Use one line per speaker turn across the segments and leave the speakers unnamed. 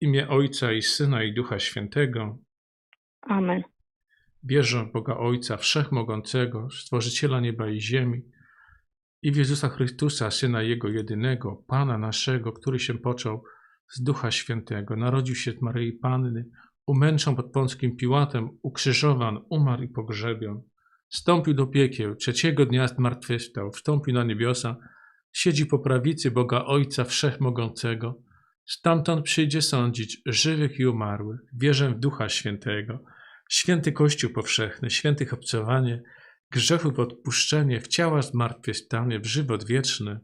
imię Ojca i Syna i Ducha Świętego,
Amen.
wierzę w Boga Ojca Wszechmogącego, Stworzyciela nieba i ziemi i w Jezusa Chrystusa, Syna Jego jedynego, Pana naszego, który się począł z Ducha Świętego, narodził się z Maryi Panny, umęczon pod Pąckim Piłatem, ukrzyżowan, umarł i pogrzebion, wstąpił do piekieł, trzeciego dnia zmartwychwstał, wstąpił na niebiosa, siedzi po prawicy Boga Ojca Wszechmogącego, stamtąd przyjdzie sądzić żywych i umarłych. Wierzę w Ducha Świętego, święty Kościół powszechny, świętych obcowanie, grzechów odpuszczenie, w ciała zmartwychwstanie, w żywot wieczny.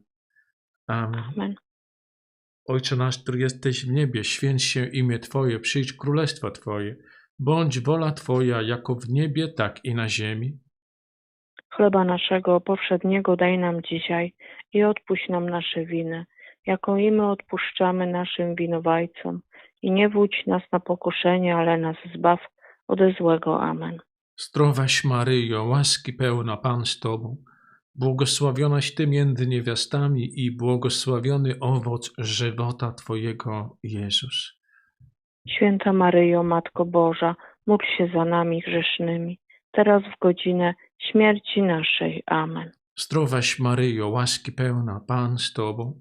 Amen.
Amen.
Ojcze nasz, który jesteś w niebie, święć się imię Twoje, przyjdź królestwo Twoje, bądź wola Twoja, jako w niebie, tak i na ziemi.
Chleba naszego powszedniego daj nam dzisiaj i odpuść nam nasze winy, jako i my odpuszczamy naszym winowajcom. I nie wódź nas na pokuszenie, ale nas zbaw ode złego. Amen.
Zdrowaś Maryjo, łaski pełna Pan z Tobą, błogosławionaś Ty między niewiastami i błogosławiony owoc żywota Twojego, Jezus.
Święta Maryjo, Matko Boża, módl się za nami grzesznymi, teraz w godzinę śmierci naszej. Amen.
Zdrowaś Maryjo, łaski pełna Pan z Tobą,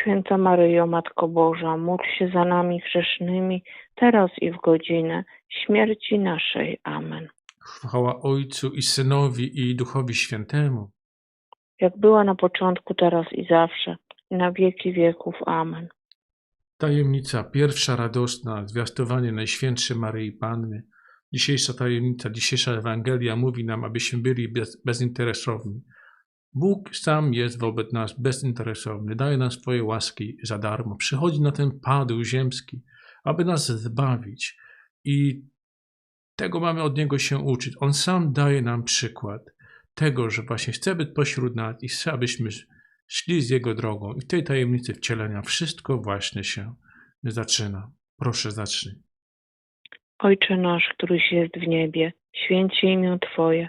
Święta Maryjo, Matko Boża, módl się za nami grzesznymi, teraz i w godzinę śmierci naszej. Amen.
Chwała Ojcu i Synowi i Duchowi Świętemu,
Jak była na początku, teraz i zawsze, i na wieki wieków. Amen.
Tajemnica pierwsza radosna, zwiastowanie Najświętszej Maryi Panny. Dzisiejsza tajemnica, dzisiejsza Ewangelia mówi nam, abyśmy byli bez, bezinteresowni. Bóg sam jest wobec nas bezinteresowny, daje nam swoje łaski za darmo. Przychodzi na ten padł ziemski, aby nas zbawić i tego mamy od Niego się uczyć. On sam daje nam przykład tego, że właśnie chce być pośród nas i chce, abyśmy szli z Jego drogą. I w tej tajemnicy wcielenia wszystko właśnie się zaczyna. Proszę, zacznij.
Ojcze nasz, któryś jest w niebie, święć się imię Twoje,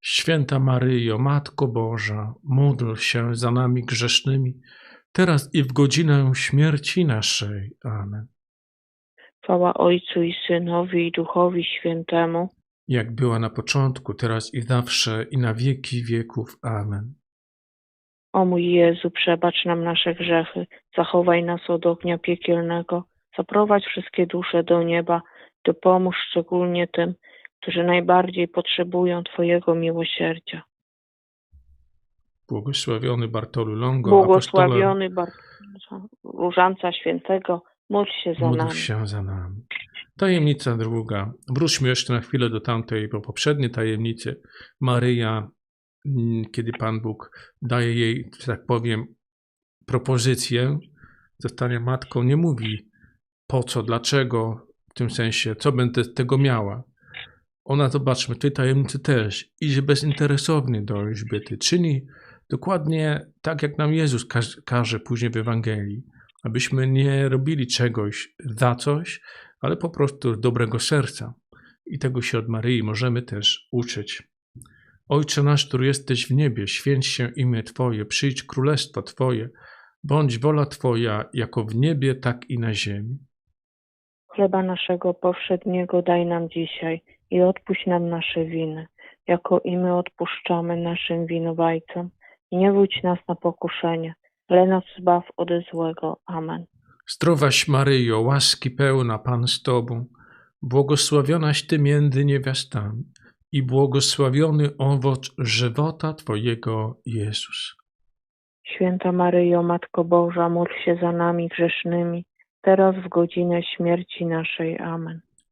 Święta Maryjo, Matko Boża, módl się za nami grzesznymi, teraz i w godzinę śmierci naszej. Amen.
Chwała Ojcu i Synowi i Duchowi Świętemu,
Jak była na początku, teraz i zawsze, i na wieki wieków. Amen.
O mój Jezu, przebacz nam nasze grzechy, zachowaj nas od ognia piekielnego, zaprowadź wszystkie dusze do nieba, dopomóż szczególnie tym, którzy najbardziej potrzebują Twojego miłosierdzia.
Błogosławiony Bartolu Longo,
Błogosławiony Bar... Różańca Świętego, módl się za
módl
nami.
się za nami. Tajemnica druga. Wróćmy jeszcze na chwilę do tamtej, bo poprzedniej tajemnicy. Maryja, mm, kiedy Pan Bóg daje jej, że tak powiem, propozycję zostania matką, nie mówi po co, dlaczego, w tym sensie, co będę z tego miała. Ona, zobaczmy, tej tajemnicy też idzie bezinteresownie do Elżbiety, czyni dokładnie tak, jak nam Jezus każ- każe później w Ewangelii, abyśmy nie robili czegoś za coś, ale po prostu z dobrego serca. I tego się od Maryi możemy też uczyć. Ojcze nasz, który jesteś w niebie, święć się imię Twoje, przyjdź królestwo Twoje, bądź wola Twoja, jako w niebie, tak i na ziemi.
Chleba naszego powszedniego daj nam dzisiaj i odpuść nam nasze winy, jako i my odpuszczamy naszym winowajcom. I nie wódź nas na pokuszenie, ale nas zbaw ode złego. Amen.
Zdrowaś Maryjo, łaski pełna, Pan z Tobą, błogosławionaś Ty między niewiastami i błogosławiony owoc żywota Twojego, Jezus.
Święta Maryjo, Matko Boża, módl się za nami grzesznymi, teraz w godzinę śmierci naszej. Amen.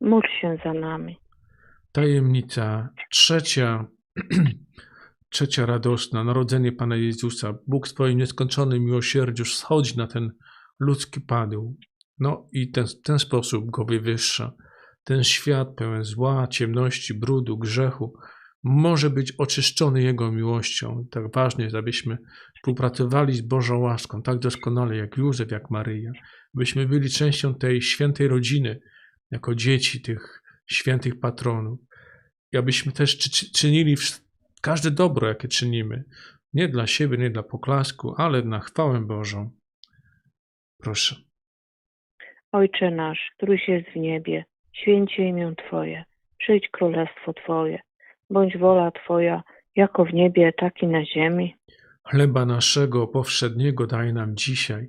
Módl się za nami.
tajemnica trzecia, trzecia radosna, narodzenie Pana Jezusa. Bóg swoim nieskończonym miłosierdziu schodzi na ten ludzki padł. No i ten, w ten sposób go wywyższa. Ten świat pełen zła, ciemności, brudu, grzechu może być oczyszczony Jego miłością. Tak ważne jest, abyśmy współpracowali z Bożą łaską, tak doskonale jak Józef, jak Maryja, byśmy byli częścią tej świętej rodziny, jako dzieci tych świętych patronów. I abyśmy też czy- czy- czynili każde dobro, jakie czynimy, nie dla siebie, nie dla poklasku, ale na chwałę Bożą. Proszę.
Ojcze nasz, któryś jest w niebie, święcie imię Twoje, przyjdź królestwo Twoje, bądź wola Twoja, jako w niebie, tak i na ziemi.
Chleba naszego powszedniego daj nam dzisiaj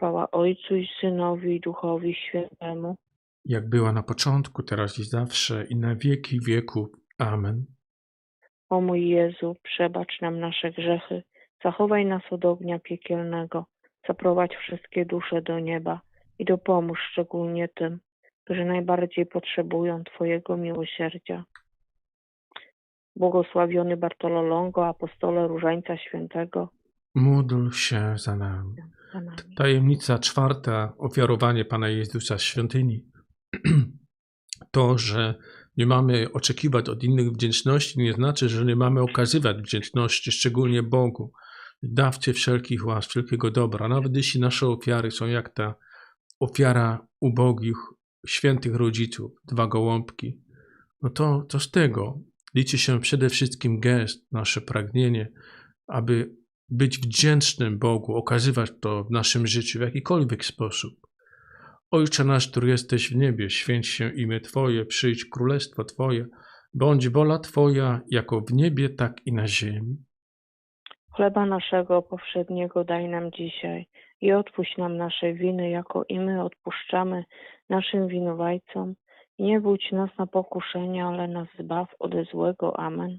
Chwała Ojcu i Synowi i Duchowi Świętemu,
Jak była na początku, teraz i zawsze, i na wieki wieków. Amen.
O mój Jezu, przebacz nam nasze grzechy, zachowaj nas od ognia piekielnego, zaprowadź wszystkie dusze do nieba i dopomóż szczególnie tym, którzy najbardziej potrzebują Twojego miłosierdzia. Błogosławiony Bartolo Longo, apostole Różańca Świętego,
Módl się za nami. Tajemnica czwarta, ofiarowanie Pana Jezusa w świątyni. To, że nie mamy oczekiwać od innych wdzięczności, nie znaczy, że nie mamy okazywać wdzięczności, szczególnie Bogu, dawcy wszelkich łask, wszelkiego dobra. Nawet jeśli nasze ofiary są jak ta ofiara ubogich, świętych rodziców, dwa gołąbki, no to, to z tego liczy się przede wszystkim gest, nasze pragnienie, aby być wdzięcznym Bogu, okazywać to w naszym życiu w jakikolwiek sposób. Ojcze nasz, który jesteś w niebie, święć się imię Twoje, przyjdź królestwo Twoje, bądź wola Twoja, jako w niebie, tak i na ziemi.
Chleba naszego powszedniego daj nam dzisiaj i odpuść nam nasze winy, jako i my odpuszczamy naszym winowajcom. Nie wódź nas na pokuszenie, ale nas zbaw ode złego. Amen.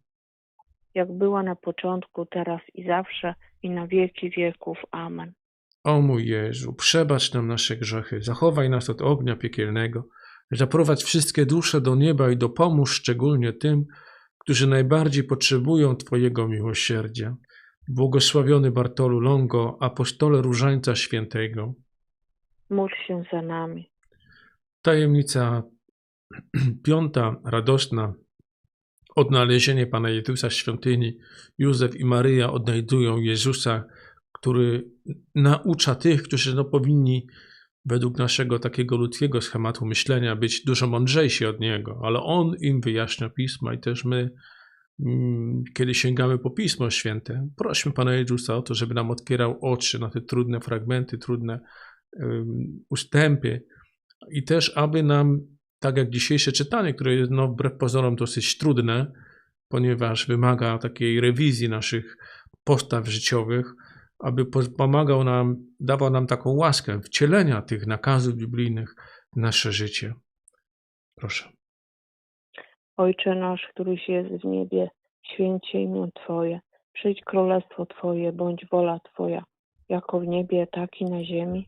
Jak była na początku, teraz i zawsze, i na wieki wieków. Amen.
O mój Jezu, przebacz nam nasze grzechy, zachowaj nas od ognia piekielnego, zaprowadź wszystkie dusze do nieba i dopomóż szczególnie tym, którzy najbardziej potrzebują Twojego miłosierdzia. Błogosławiony Bartolu Longo, apostole Różańca Świętego.
Módl się za nami.
Tajemnica piąta, radosna. Odnalezienie Pana Jezusa w świątyni. Józef i Maryja odnajdują Jezusa, który naucza tych, którzy no, powinni według naszego takiego ludzkiego schematu myślenia być dużo mądrzejsi od Niego, ale On im wyjaśnia Pisma i też my, mm, kiedy sięgamy po Pismo Święte, prośmy Pana Jezusa o to, żeby nam otwierał oczy na te trudne fragmenty, trudne ustępy i też aby nam, tak jak dzisiejsze czytanie, które jest no, wbrew pozorom dosyć trudne, ponieważ wymaga takiej rewizji naszych postaw życiowych, aby po- pomagał nam, dawał nam taką łaskę wcielenia tych nakazów biblijnych w nasze życie. Proszę.
Ojcze nasz, któryś jest w niebie, święć się imię Twoje. Przyjdź królestwo Twoje, bądź wola Twoja, jako w niebie, tak i na ziemi.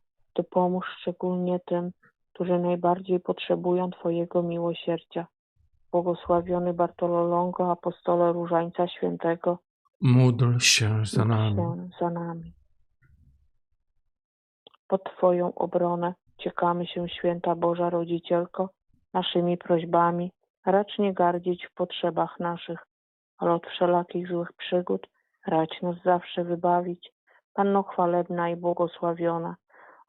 dopomóż szczególnie tym, którzy najbardziej potrzebują Twojego miłosierdzia. Błogosławiony Bartololongo, apostole Różańca Świętego,
Módl się za nami.
się za nami. Pod Twoją obronę ciekamy się, Święta Boża Rodzicielko, naszymi prośbami, racz nie gardzić w potrzebach naszych, ale od wszelakich złych przygód racz nas zawsze wybawić. Panno chwalebna i błogosławiona,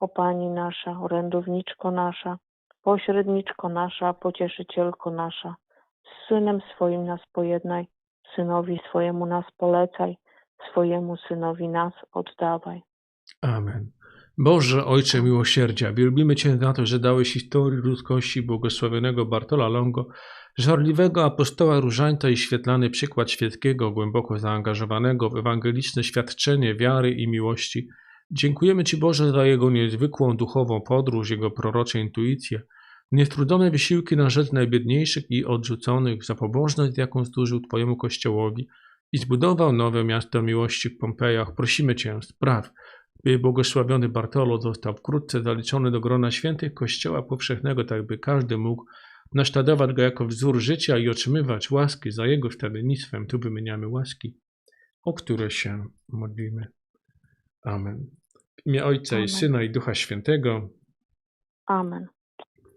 o Pani nasza, orędowniczko nasza, pośredniczko nasza, pocieszycielko nasza, z Synem swoim nas pojednaj, Synowi swojemu nas polecaj, swojemu Synowi nas oddawaj.
Amen. Boże, Ojcze miłosierdzia, wielbimy Cię za to, że dałeś historii ludzkości błogosławionego Bartola Longo, żarliwego apostoła różańca i świetlany przykład świeckiego, głęboko zaangażowanego w ewangeliczne świadczenie wiary i miłości. Dziękujemy Ci, Boże, za jego niezwykłą duchową podróż, jego prorocze intuicje, niestrudzone wysiłki na rzecz najbiedniejszych i odrzuconych, za pobożność, jaką zdłużył Twojemu Kościołowi i zbudował nowe miasto miłości w Pompejach. Prosimy Cię, spraw, by błogosławiony Bartolo został wkrótce zaliczony do grona świętych Kościoła Powszechnego, tak by każdy mógł naśladować go jako wzór życia i otrzymywać łaski za jego wstawiennictwem. Tu wymieniamy łaski, o które się modlimy. Amen. W imię Ojca i
Amen.
Syna i Ducha Świętego.
Amen.